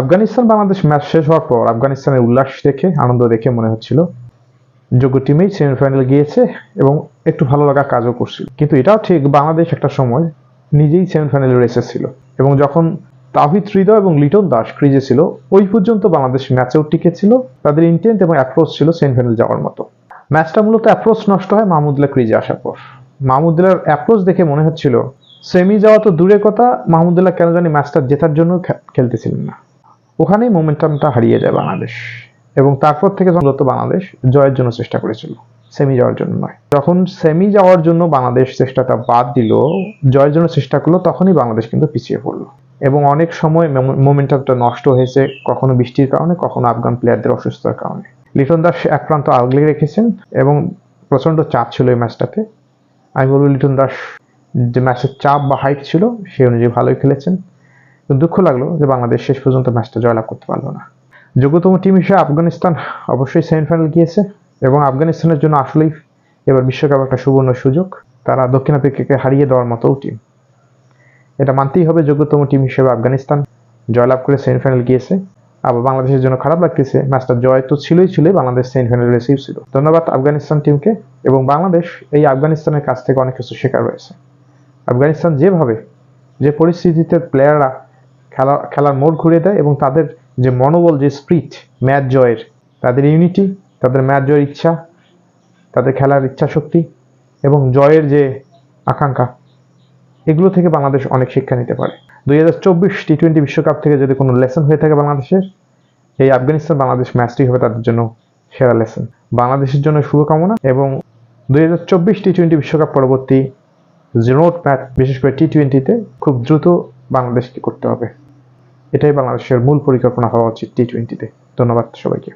Afghanistan Bangladesh match শেষ হওয়ার পর আফগানিস্তানের উল্লাস দেখে, আনন্দ দেখে মনে হচ্ছিল যোগ্য টিমেই সেমিফাইনাল গিয়েছে এবং একটু ভালো লাগা কাজও করছিল। কিন্তু এটাও ঠিক বাংলাদেশ একটা সময় নিজেই সেমিফাইনালে রেসে ছিল এবং যখন তাহিদ হৃদয় এবং লিটন দাস ক্রিজে ছিল, ওই পর্যন্ত বাংলাদেশ ম্যাচেও টিকে ছিল তাদের ইন্টেন্ট এবং অ্যাপ্রোচ ছিল সেমিফাইনাল যাওয়ার মতো। ম্যাচটা মূলত অ্যাপ্রোচ নষ্ট হয় মাহমুদুল্লাহ ক্রিজে আসার পর। মাহমুদুল্লাহর অ্যাপ্রোচ দেখে মনে হচ্ছিল সেমি যাওয়া তো দূরের কথা, মাহমুদুল্লাহ কেন জানি ম্যাচটা জেতার জন্য খেলতেছিলেন না। ওখানেই মোমেন্টামটা হারিয়ে যায় বাংলাদেশ। এবং তারপর থেকে মূলত বাংলাদেশ জয়ের জন্য চেষ্টা করেছিল সেমি যাওয়ার জন্য নয়। যখন সেমি যাওয়ার জন্য বাংলাদেশ চেষ্টাটা বাদ দিল, জয়ের জন্য চেষ্টা করল, তখনই বাংলাদেশ কিন্তু পিছিয়ে পড়ল। এবং অনেক সময় মোমেন্টামটা নষ্ট হয়েছে কখনো বৃষ্টির কারণে, কখনো আফগান প্লেয়ারদের অসুস্থতার কারণে। লিটন দাস এক প্রান্ত আগলে রেখেছেন এবং প্রচণ্ড চাপ ছিল এই ম্যাচটাতে। আমি বলব লিটন দাস যে ম্যাচের চাপ বা হাইট ছিল সেই অনুযায়ী ভালোই খেলেছেন। দুঃখ লাগল যে বাংলাদেশ শেষ পর্যন্ত ম্যাচটা জয়লাভ করতে পারল না। যোগ্যতম টিম হিসেবে আফগানিস্তান অবশ্যই সেমিফাইনাল গিয়েছে এবং আফগানিস্তানের জন্য আসলেই এবার বিশ্বকাপ একটা সুবর্ণ সুযোগ। তারা দক্ষিণ আফ্রিকাকে হারিয়ে দেওয়ার মতো টিম। এটা মানতেই হবে যোগ্যতম টিম হিসেবে আফগানিস্তান জয়লাভ করে সেমিফাইনাল গিয়েছে। আবার বাংলাদেশের জন্য খারাপ লাগতেছে, ম্যাচটা জয় তো ছিলই ছিল বাংলাদেশ সেমিফাইনাল রিসিভ ছিল। ধন্যবাদ আফগানিস্তান টিমকে এবং বাংলাদেশ এই আফগানিস্তানের কাছ থেকে অনেক কিছু শেখার রয়েছে। আফগানিস্তান যেভাবে যে পরিস্থিতিতে প্লেয়াররা খেলা, খেলার মোড় ঘুরিয়ে দেয় এবং তাদের যে মনোবল, যে স্প্রিট, ম্যাচ জয়ের, তাদের ইউনিটি তাদের ম্যাচ জয়ের ইচ্ছা, তাদের খেলার ইচ্ছা শক্তি এবং জয়ের যে আকাঙ্ক্ষা, এগুলো থেকে বাংলাদেশ অনেক শিক্ষা নিতে পারে। দুই হাজার চব্বিশ টি টোয়েন্টি বিশ্বকাপ থেকে যদি কোনো লেসন হয়ে থাকে বাংলাদেশের, এই আফগানিস্তান বাংলাদেশ ম্যাচটি হবে তাদের জন্য সেরা লেসন বাংলাদেশের জন্য শুভকামনা এবং দুই হাজার চব্বিশ টি টোয়েন্টি বিশ্বকাপ পরবর্তী রোড ম্যাচ বিশেষ করে টি টোয়েন্টিতে খুব দ্রুত বাংলাদেশকে করতে হবে। এটাই বাংলাদেশের মূল পরিকল্পনা হওয়া উচিত টি টোয়েন্টিতে ধন্যবাদ সবাইকে।